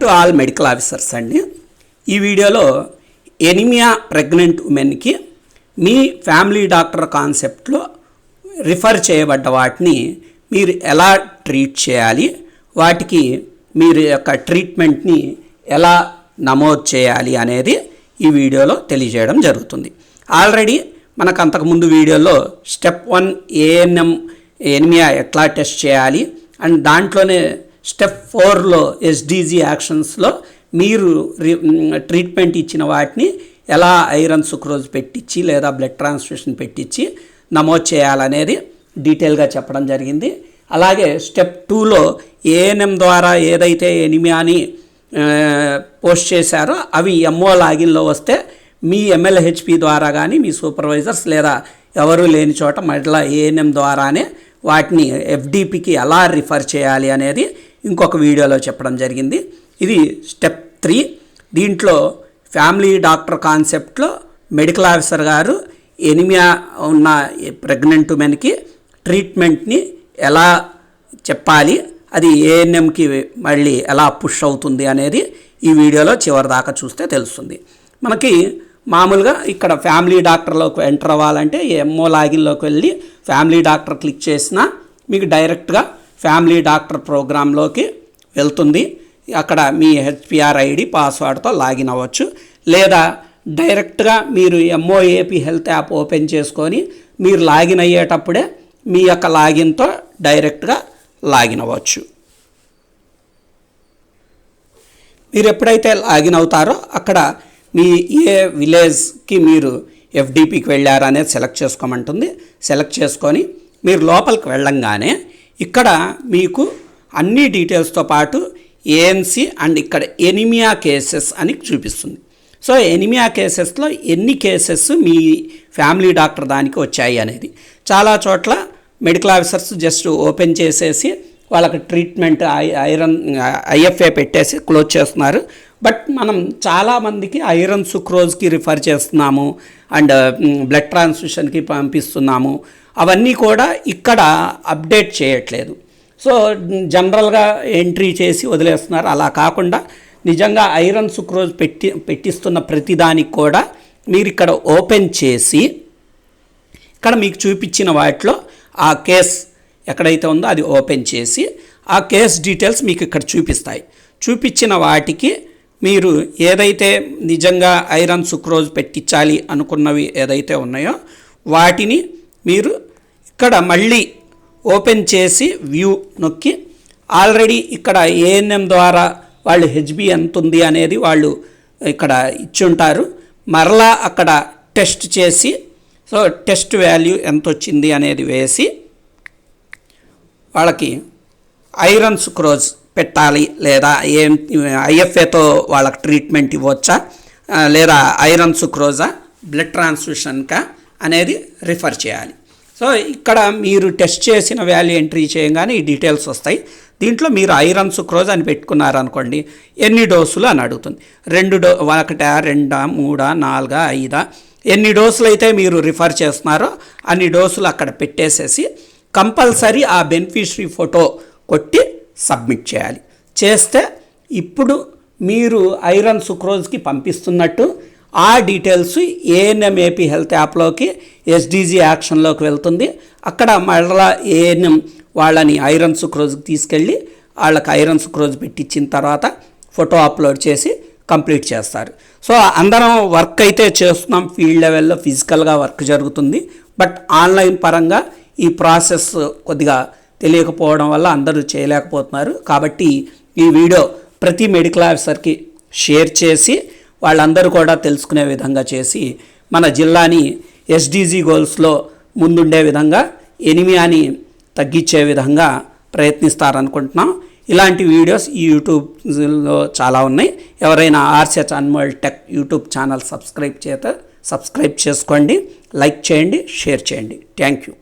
To all medical officers అండి. ఈ వీడియోలో ఎనిమియా ప్రెగ్నెంట్ ఉమెన్కి మీ ఫ్యామిలీ డాక్టర్ కాన్సెప్ట్లో రిఫర్ చేయబడ్డ వాటిని మీరు ఎలా ట్రీట్ చేయాలి వాటికి మీరు యొక్క ట్రీట్మెంట్ని ఎలా నమోదు చేయాలి అనేది ఈ వీడియోలో తెలియజేయడం జరుగుతుంది. ఆల్రెడీ మనకు అంతకుముందు వీడియోలో స్టెప్ వన్ ఏఎన్ఎం ఎనిమియా ఎట్లా టెస్ట్ చేయాలి అండ్ దాంట్లోనే స్టెప్ ఫోర్లో ఎస్డిజి యాక్షన్స్లో మీరు రి- ట్రీట్మెంట్ ఇచ్చిన వాటిని ఎలా ఐరన్ సుక్రోజ్ పెట్టించి లేదా బ్లడ్ ట్రాన్స్ఫ్యూషన్ పెట్టించి నమోదు చేయాలనేది డీటెయిల్గా చెప్పడం జరిగింది. అలాగే స్టెప్ టూలో ఏఎన్ఎం ద్వారా ఏదైతే ఎనిమియాని పోస్ట్ చేశారో అవి ఎంఓ లాగిన్లో వస్తే మీ ఎంఎల్హెచ్పి ద్వారా కానీ మీ సూపర్వైజర్స్ లేదా ఎవరు లేని చోట మళ్ళీ ఏఎన్ఎం ద్వారానే వాటిని ఎఫ్డిపికి ఎలా రిఫర్ చేయాలి అనేది ఇంకొక వీడియోలో చెప్పడం జరిగింది. ఇది స్టెప్ త్రీ. దీంట్లో ఫ్యామిలీ డాక్టర్ కాన్సెప్ట్లో మెడికల్ ఆఫీసర్ గారు ఎనిమియా ఉన్న ప్రెగ్నెంట్ ఉమెన్కి ట్రీట్మెంట్ని ఎలా చెప్పాలి అది ఏఎన్ఎంకి మళ్ళీ ఎలా పుష్ అవుతుంది అనేది ఈ వీడియోలో చివరి దాకా చూస్తే తెలుస్తుంది. మనకి మామూలుగా ఇక్కడ ఫ్యామిలీ డాక్టర్లోకి ఎంటర్ అవ్వాలంటే ఎంఓ లాగిన్లోకి వెళ్ళి ఫ్యామిలీ డాక్టర్ క్లిక్ చేసినా మీకు డైరెక్ట్గా ఫ్యామిలీ డాక్టర్ ప్రోగ్రాంలోకి వెళ్తుంది. అక్కడ మీ హెచ్పిఆర్ ఐడి పాస్వర్డ్తో లాగిన్ అవ్వచ్చు. లేదా డైరెక్ట్గా మీరు ఎంఓఏపీ హెల్త్ యాప్ ఓపెన్ చేసుకొని మీరు లాగిన్ అయ్యేటప్పుడే మీ యొక్క లాగిన్తో డైరెక్ట్గా లాగిన్ అవ్వచ్చు. మీరు ఎప్పుడైతే లాగిన్ అవుతారో అక్కడ మీ ఏ విలేజ్కి మీరు ఎఫ్డిపికి వెళ్ళారనేది సెలెక్ట్ చేసుకోమంటుంది. సెలెక్ట్ చేసుకొని మీరు లోపలికి వెళ్ళంగానే ఇక్కడ మీకు అన్ని డీటెయిల్స్తో పాటు ఏఎన్సి అండ్ ఇక్కడ ఎనిమియా కేసెస్ అని చూపిస్తుంది. సో ఎనిమియా కేసెస్లో ఎన్ని కేసెస్ మీ ఫ్యామిలీ డాక్టర్ దానికి వచ్చాయి అనేది. చాలా చోట్ల మెడికల్ ఆఫీసర్స్ జస్ట్ ఓపెన్ చేసేసి వాళ్ళకి ట్రీట్మెంట్ ఐ- ఐరన్ ఐఎఫ్ఏ పెట్టేసి క్లోజ్ చేస్తున్నారు. బట్ మనం చాలామందికి ఐరన్ సుక్రోజ్కి రిఫర్ చేస్తున్నాము. అండ్ బ్లడ్ ట్రాన్స్ఫ్యూషన్కి పంపిస్తున్నాము. అవన్నీ కూడా ఇక్కడ అప్డేట్ చేయట్లేదు. సో జనరల్గా ఎంట్రీ చేసి వదిలేస్తున్నారు. అలా కాకుండా నిజంగా ఐరన్ సుక్రోజ్ పెట్టి పెట్టిస్తున్న ప్రతిదానికి కూడా మీరు ఇక్కడ ఓపెన్ చేసి ఇక్కడ మీకు చూపించిన వాటిలో ఆ కేస్ ఎక్కడైతే ఉందో అది ఓపెన్ చేసి ఆ కేస్ డీటెయిల్స్ మీకు ఇక్కడ చూపిస్తాయి. చూపించిన వాటికి మీరు ఏదైతే నిజంగా ఐరన్ సుక్రోజ్ పెట్టించాలి అనుకున్నవి ఏదైతే ఉన్నాయో వాటిని మీరు ఇక్కడ మళ్ళీ ఓపెన్ చేసి వ్యూ నొక్కి ఆల్రెడీ ఇక్కడ ఏఎన్ఎం ద్వారా వాళ్ళు హెచ్బి ఎంత ఉంది అనేది వాళ్ళు ఇక్కడ ఇచ్చి ఉంటారు మరలా అక్కడ టెస్ట్ చేసి సో టెస్ట్ వాల్యూ ఎంత వచ్చింది అనేది వేసి వాళ్ళకి ఐరన్ సుక్రోజ్ పెట్టాలి లేదా ఏం ఐఎఫ్ఏతో వాళ్ళకి ట్రీట్మెంట్ ఇవ్వచ్చా లేదా ఐరన్ సుక్రోజా బ్లడ్ ట్రాన్స్ఫ్యూషన్కా అనేది రిఫర్ చేయాలి. సో ఇక్కడ మీరు టెస్ట్ చేసిన వాల్యూ ఎంట్రీ చేయగానే ఈ డీటెయిల్స్ వస్తాయి. దీంట్లో మీరు ఐరన్ సుక్రోజ్ అని పెట్టుకున్నారనుకోండి ఎన్ని డోసులు అని అడుగుతుంది. రెండు డో ఒకటా రెండా మూడా నాలుగా ఐదా ఎన్ని డోసులు అయితే మీరు రిఫర్ చేస్తున్నారో అన్ని డోసులు అక్కడ పెట్టేసేసి కంపల్సరీ ఆ బెనిఫిషరీ ఫోటో కొట్టి సబ్మిట్ చేయాలి. చేస్తే ఇప్పుడు మీరు ఐరన్ సుక్రోజ్కి పంపిస్తున్నట్టు ఆ డీటెయిల్స్ ఏఎన్ఎం ఏపీ హెల్త్ యాప్లోకి ఎస్డిజి యాక్షన్లోకి వెళ్తుంది. అక్కడ మళ్ళా ఏఎన్ఎం వాళ్ళని ఐరన్ సుక్రోజ్కి తీసుకెళ్ళి వాళ్ళకి ఐరన్ సుక్రోజ్ పెట్టించిన తర్వాత ఫోటో అప్లోడ్ చేసి కంప్లీట్ చేస్తారు. సో అందరం వర్క్ అయితే చేస్తున్నాం. ఫీల్డ్ లెవెల్లో ఫిజికల్గా వర్క్ జరుగుతుంది. బట్ ఆన్లైన్ పరంగా ఈ ప్రాసెస్ కొద్దిగా తెలియకపోవడం వల్ల అందరూ చేయలేకపోతున్నారు. కాబట్టి ఈ వీడియో ప్రతి మెడికల్ ఆఫీసర్కి షేర్ చేసి వాళ్ళందరూ కూడా తెలుసుకునే విధంగా చేసి మన జిల్లాని ఎస్డిజి గోల్స్లో ముందుండే విధంగా ఎనిమియాని తగ్గించే విధంగా ప్రయత్నిస్తారనుకుంటున్నాం. ఇలాంటి వీడియోస్ ఈ యూట్యూబ్లో చాలా ఉన్నాయి. ఎవరైనా ఆర్సెచ్ Anmol tech YouTube channel subscribe చేత సబ్స్క్రైబ్ చేసుకోండి లైక్ చేయండి షేర్ చేయండి. Thank you.